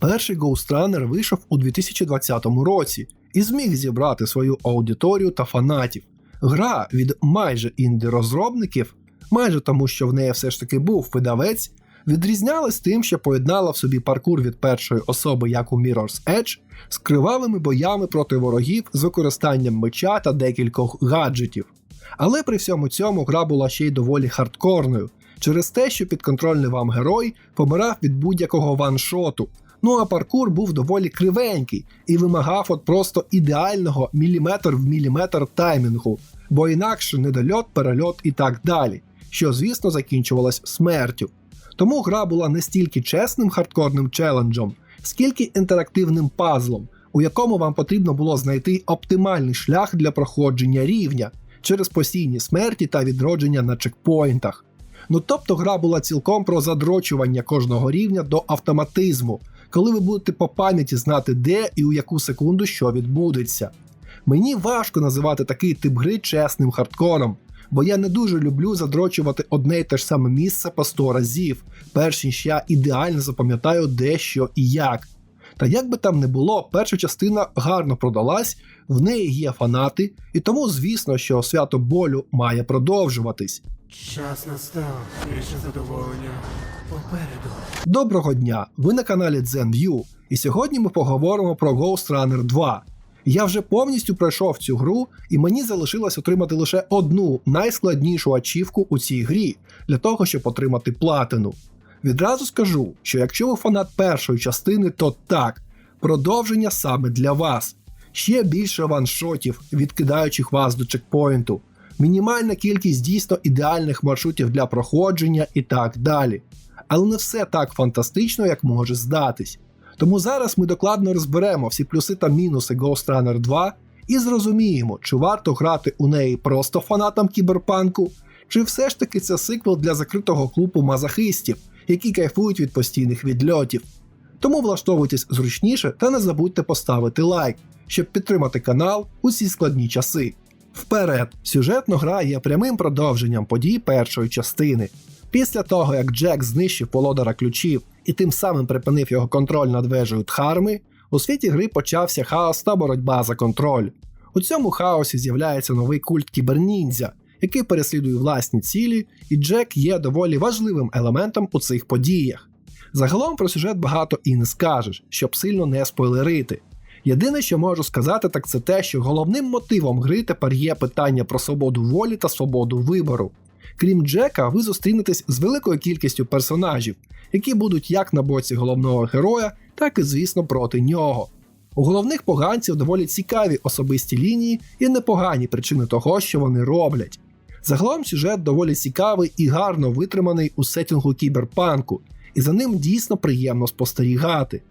Перший Ghost Runner вийшов у 2020 році і зміг зібрати свою аудиторію та фанатів. Гра від майже інді-розробників, майже тому, що в неї все ж таки був видавець, відрізнялась тим, що поєднала в собі паркур від першої особи, як у Mirror's Edge, з кривавими боями проти ворогів з використанням меча та декількох гаджетів. Але при всьому цьому гра була ще й доволі хардкорною, через те, що підконтрольний вам герой помирав від будь-якого ваншоту. Ну а паркур був доволі кривенький і вимагав от просто ідеального міліметр в міліметр таймінгу, бо інакше недольот, перельот і так далі, що, звісно, закінчувалось смертю. Тому гра була не стільки чесним хардкорним челенджем, скільки інтерактивним пазлом, у якому вам потрібно було знайти оптимальний шлях для проходження рівня через постійні смерті та відродження на чекпоінтах. Ну тобто гра була цілком про задрочування кожного рівня до автоматизму, коли ви будете по пам'яті знати, де і у яку секунду що відбудеться. Мені важко називати такий тип гри чесним хардкором, бо я не дуже люблю задрочувати одне й те ж саме місце по 100 разів, перш ніж я ідеально запам'ятаю де що і як. Та як би там не було, перша частина гарно продалась, в неї є фанати, і тому, звісно, що свято болю має продовжуватись. Час настав. Більше задоволення попереду. Доброго дня! Ви на каналі ZenView, і сьогодні ми поговоримо про Ghost Runner 2. Я вже повністю пройшов цю гру, і мені залишилось отримати лише одну найскладнішу ачівку у цій грі для того, щоб отримати платину. Відразу скажу, що якщо ви фанат першої частини, то так, продовження саме для вас. Ще більше ваншотів, відкидаючих вас до чекпоінту, мінімальна кількість дійсно ідеальних маршрутів для проходження і так далі. Але не все так фантастично, як може здатись. Тому зараз ми докладно розберемо всі плюси та мінуси Ghost Runner 2 і зрозуміємо, чи варто грати у неї просто фанатам кіберпанку, чи все ж таки це сиквел для закритого клубу мазохистів, які кайфують від постійних відльотів. Тому влаштовуйтесь зручніше та не забудьте поставити лайк, щоб підтримати канал у ці складні часи. Вперед, сюжетна гра є прямим продовженням подій першої частини. Після того, як Джек знищив володара ключів і тим самим припинив його контроль над вежею Дхарми, у світі гри почався хаос та боротьба за контроль. У цьому хаосі з'являється новий культ кіберніндзя, який переслідує власні цілі, і Джек є доволі важливим елементом у цих подіях. Загалом про сюжет багато і не скажеш, щоб сильно не спойлерити. Єдине, що можу сказати, так це те, що головним мотивом гри тепер є питання про свободу волі та свободу вибору. Крім Джека, ви зустрінетесь з великою кількістю персонажів, які будуть як на боці головного героя, так і, звісно, проти нього. У головних поганців доволі цікаві особисті лінії і непогані причини того, що вони роблять. Загалом сюжет доволі цікавий і гарно витриманий у сетінгу кіберпанку, і за ним дійсно приємно спостерігати.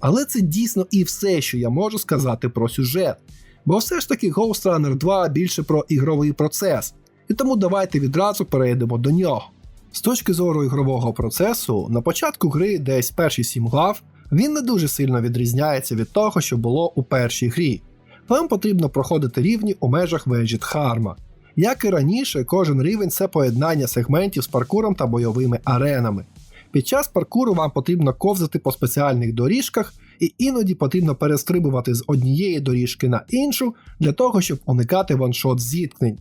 Але це дійсно і все, що я можу сказати про сюжет. Бо все ж таки Ghost Runner 2 більше про ігровий процес, і тому давайте відразу перейдемо до нього. З точки зору ігрового процесу, на початку гри десь перші 7 глав, він не дуже сильно відрізняється від того, що було у першій грі. Вам потрібно проходити рівні у межах вежі Дхарма. Як і раніше, кожен рівень це поєднання сегментів з паркуром та бойовими аренами. Під час паркуру вам потрібно ковзати по спеціальних доріжках, і іноді потрібно перестрибувати з однієї доріжки на іншу для того, щоб уникати ваншот зіткнень.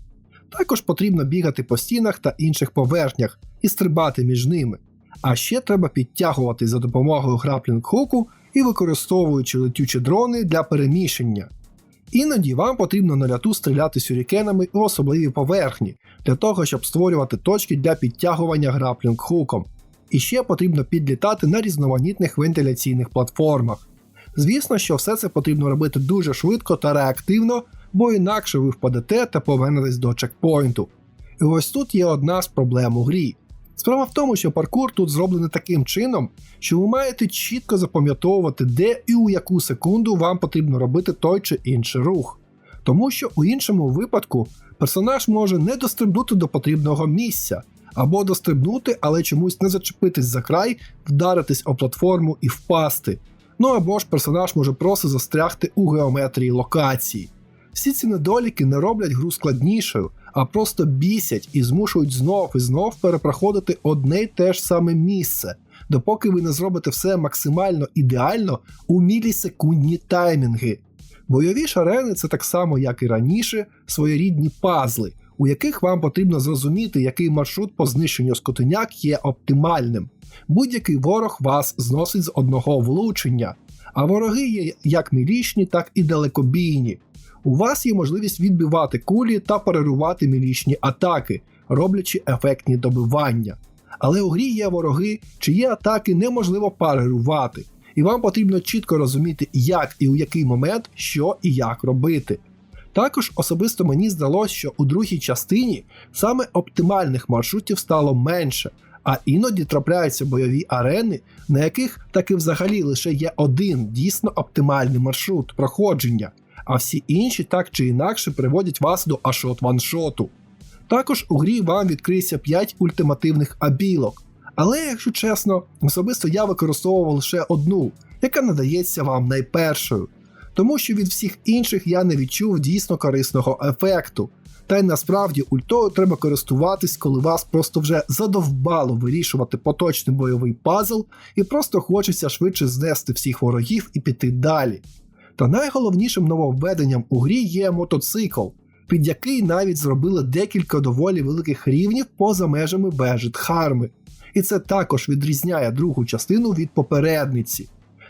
Також потрібно бігати по стінах та інших поверхнях і стрибати між ними. А ще треба підтягувати за допомогою граплінг-хуку і використовуючи летючі дрони для переміщення. Іноді вам потрібно на ляту стріляти сюрікенами у особливі поверхні, для того, щоб створювати точки для підтягування граплінг-хуком. І ще потрібно підлітати на різноманітних вентиляційних платформах. Звісно, що все це потрібно робити дуже швидко та реактивно, бо інакше ви впадете та повернетесь до чекпоінту. І ось тут є одна з проблем у грі. Справа в тому, що паркур тут зроблений таким чином, що ви маєте чітко запам'ятовувати, де і у яку секунду вам потрібно робити той чи інший рух. Тому що у іншому випадку персонаж може не дострибнути до потрібного місця, або дострибнути, але чомусь не зачепитись за край, вдаритись об платформу і впасти. Ну або ж персонаж може просто застрягти у геометрії локації. Всі ці недоліки не роблять гру складнішою, а просто бісять і змушують знов і знов перепроходити одне й те ж саме місце, допоки ви не зробите все максимально ідеально у мілісекундні таймінги. Бойові шарени це так само, як і раніше, своєрідні пазли, у яких вам потрібно зрозуміти, який маршрут по знищенню скотиняк є оптимальним. Будь-який ворог вас зносить з одного влучення, а вороги є як мілічні, так і далекобійні. У вас є можливість відбивати кулі та парирувати мілічні атаки, роблячи ефектні добивання. Але у грі є вороги, чиї атаки неможливо парирувати, і вам потрібно чітко розуміти, як і у який момент що і як робити. Також особисто мені здалося, що у другій частині саме оптимальних маршрутів стало менше, а іноді трапляються бойові арени, на яких таки взагалі лише є один дійсно оптимальний маршрут проходження, а всі інші так чи інакше приводять вас до ашот-ваншоту. Також у грі вам відкриється 5 ультимативних абілок. Але, якщо чесно, особисто я використовував лише одну, яка надається вам найпершою, тому що від всіх інших я не відчув дійсно корисного ефекту. Та й насправді ультою треба користуватись, коли вас просто вже задовбало вирішувати поточний бойовий пазл і просто хочеться швидше знести всіх ворогів і піти далі. Та найголовнішим нововведенням у грі є мотоцикл, під який навіть зробили декілька доволі великих рівнів поза межами Бежит Харми. І це також відрізняє другу частину від попередниці.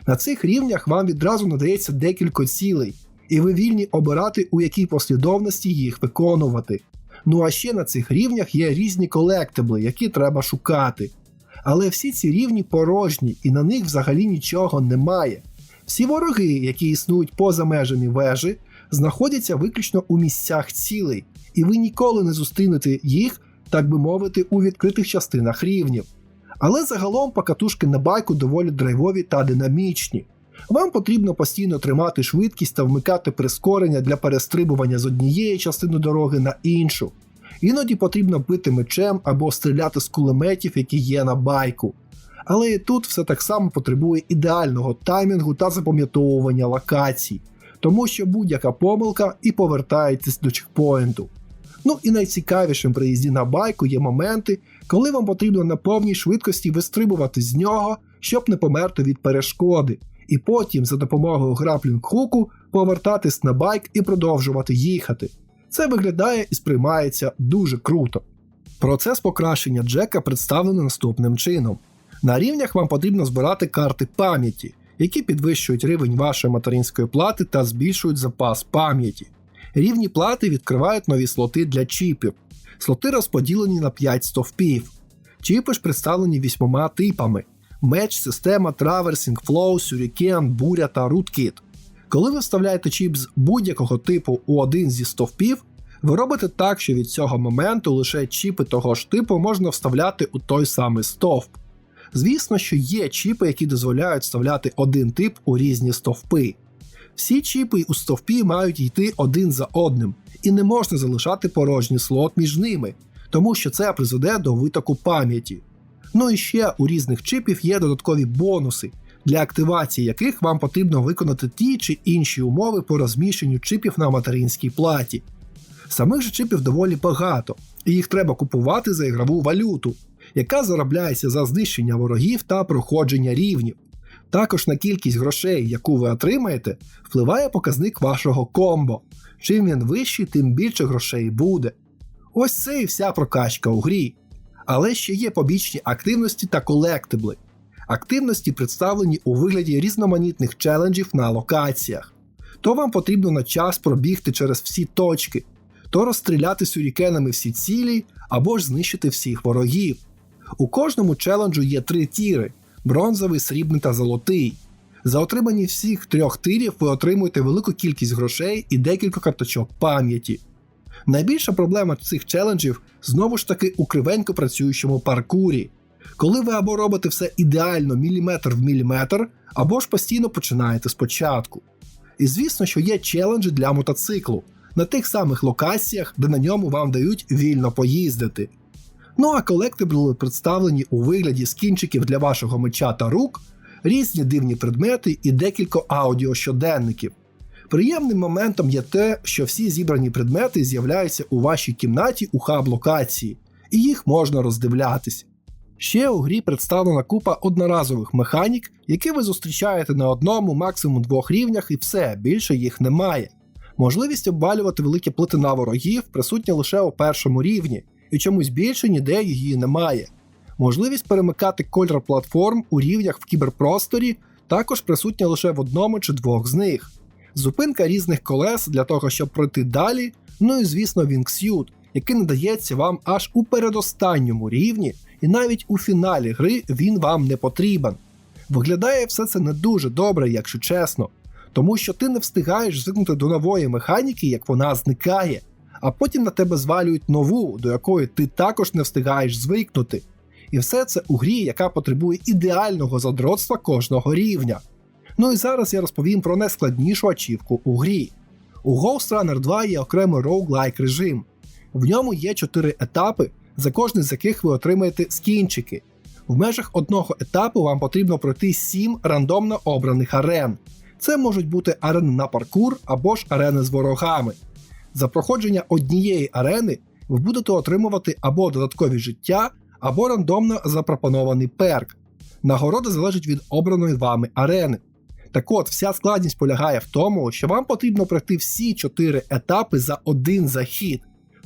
На цих рівнях вам відразу надається декілька цілей, і ви вільні обирати, у якій послідовності їх виконувати. Ну а ще на цих рівнях є різні колектибли, які треба шукати. Але всі ці рівні порожні, і на них взагалі нічого немає. Всі вороги, які існують поза межами вежі, знаходяться виключно у місцях цілей, і ви ніколи не зустрінете їх, так би мовити, у відкритих частинах рівнів. Але загалом покатушки на байку доволі драйвові та динамічні. Вам потрібно постійно тримати швидкість та вмикати прискорення для перестрибування з однієї частини дороги на іншу. Іноді потрібно бити мечем або стріляти з кулеметів, які є на байку. Але і тут все так само потребує ідеального таймінгу та запам'ятовування локацій, тому що будь-яка помилка і повертаєтесь до чекпоінту. Ну і найцікавішим при їзді на байку є моменти, коли вам потрібно на повній швидкості вистрибувати з нього, щоб не померти від перешкоди, і потім за допомогою граплінг хуку повертатись на байк і продовжувати їхати. Це виглядає і сприймається дуже круто. Процес покращення Джека представлений наступним чином. На рівнях вам потрібно збирати карти пам'яті, які підвищують рівень вашої материнської плати та збільшують запас пам'яті. Рівні плати відкривають нові слоти для чіпів. Слоти розподілені на 5 стовпів. Чіпи ж представлені вісьмома типами: меч, система, траверсінг, флоу, сюрікен, буря та руткіт. Коли ви вставляєте чіп з будь-якого типу у один зі стовпів, ви робите так, що від цього моменту лише чіпи того ж типу можна вставляти у той самий стовп. Звісно, що є чіпи, які дозволяють вставляти один тип у різні стовпи. Всі чіпи у стовпі мають йти один за одним, і не можна залишати порожній слот між ними, тому що це призведе до витоку пам'яті. Ну і ще у різних чипів є додаткові бонуси, для активації яких вам потрібно виконати ті чи інші умови по розміщенню чипів на материнській платі. Самих же чипів доволі багато, і їх треба купувати за ігрову валюту, яка заробляється за знищення ворогів та проходження рівнів. Також на кількість грошей, яку ви отримаєте, впливає показник вашого комбо. Чим він вищий, тим більше грошей буде. Ось це і вся прокачка у грі. Але ще є побічні активності та колектибли. Активності представлені у вигляді різноманітних челенджів на локаціях. То вам потрібно на час пробігти через всі точки, то розстріляти сюрікенами всі цілі або ж знищити всіх ворогів. У кожному челенджу є три тіри: бронзовий, срібний та золотий. За отримані всіх трьох тирів ви отримуєте велику кількість грошей і декілька карточок пам'яті. Найбільша проблема цих челенджів знову ж таки у кривенько працюючому паркурі, коли ви або робите все ідеально міліметр в міліметр, або ж постійно починаєте спочатку. І звісно, що є челенджі для мотоциклу на тих самих локаціях, де на ньому вам дають вільно поїздити. Ну а колектибли представлені у вигляді скінчиків для вашого меча та рук, різні дивні предмети і декілька аудіощоденників. Приємним моментом є те, що всі зібрані предмети з'являються у вашій кімнаті у хаб локації, і їх можна роздивлятись. Ще у грі представлена купа одноразових механік, які ви зустрічаєте на одному, максимум двох рівнях, і все, більше їх немає. Можливість обвалювати великі плити на ворогів присутня лише у першому рівні, і чомусь більше ніде її немає. Можливість перемикати кольор платформ у рівнях в кіберпросторі також присутня лише в одному чи двох з них. Зупинка різних колес для того, щоб пройти далі, ну і звісно Wingsuit, який надається вам аж у передостанньому рівні, і навіть у фіналі гри він вам не потрібен. Виглядає все це не дуже добре, якщо чесно, тому що ти не встигаєш звикнути до нової механіки, як вона зникає, а потім на тебе звалюють нову, до якої ти також не встигаєш звикнути. І все це у грі, яка потребує ідеального задротства кожного рівня. Ну і зараз я розповім про найскладнішу ачівку у грі. У Ghost Runner 2 є окремий roguelike режим. В ньому є 4 етапи, за кожний з яких ви отримаєте скінчики. В межах одного етапу вам потрібно пройти 7 рандомно обраних арен. Це можуть бути арени на паркур або ж арени з ворогами. За проходження однієї арени ви будете отримувати або додаткові життя, або рандомно запропонований перк. Нагорода залежить від обраної вами арени. Так от, вся складність полягає в тому, що вам потрібно пройти всі 4 етапи за один захід,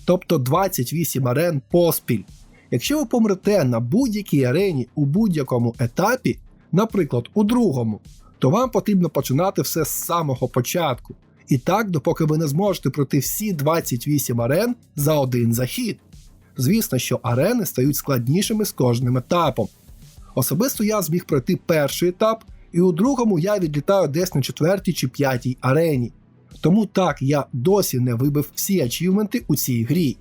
тобто 28 арен поспіль. Якщо ви помрете на будь-якій арені у будь-якому етапі, наприклад, у другому, то вам потрібно починати все з самого початку. І так, допоки ви не зможете пройти всі 28 арен за один захід. Звісно, що арени стають складнішими з кожним етапом. Особисто я зміг пройти перший етап, і у другому я відлітаю десь на четвертій чи п'ятій арені. Тому так я досі не вибив всі ачівменти у цій грі.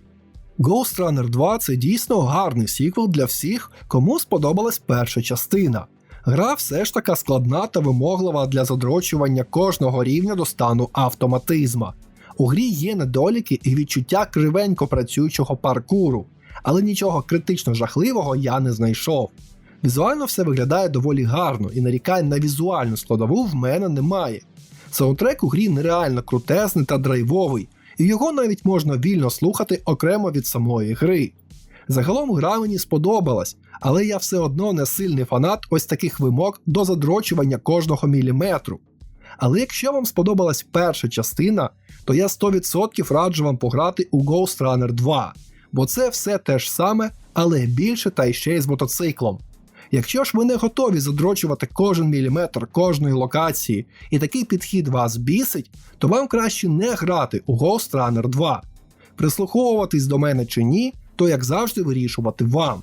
Ghost Runner 2 це дійсно гарний сіквел для всіх, кому сподобалась перша частина. Гра все ж така складна та вимоглива для задрочування кожного рівня до стану автоматизма. У грі є недоліки і відчуття кривенько працюючого паркуру, але нічого критично жахливого я не знайшов. Візуально все виглядає доволі гарно, і нарікань на візуальну складову в мене немає. Саундтрек у грі нереально крутезний та драйвовий, і його навіть можна вільно слухати окремо від самої гри. Загалом гра мені сподобалась, але я все одно не сильний фанат ось таких вимог до задрочування кожного міліметру. Але якщо вам сподобалась перша частина, то я 100% раджу вам пограти у Ghost Runner 2, бо це все те ж саме, але більше та ще й з мотоциклом. Якщо ж ви не готові задрочувати кожен міліметр кожної локації, і такий підхід вас бісить, то вам краще не грати у Ghost Runner 2. Прислуховуватись до мене чи ні, то як завжди вирішувати вам.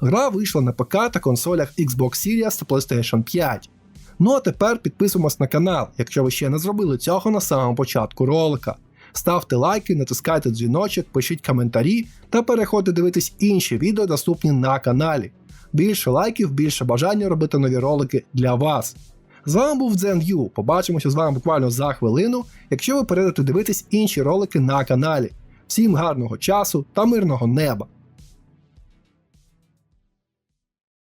Гра вийшла на ПК та консолях Xbox Series та PlayStation 5. Ну а тепер підписуємось на канал, якщо ви ще не зробили цього на самому початку ролика. Ставте лайки, натискайте дзвіночок, пишіть коментарі та переходьте дивитись інші відео, доступні на каналі. Більше лайків, більше бажання робити нові ролики для вас. З вами був Дзен Побачимося з вами буквально за хвилину, якщо ви перейдете дивитись інші ролики на каналі. Всім гарного часу та мирного неба!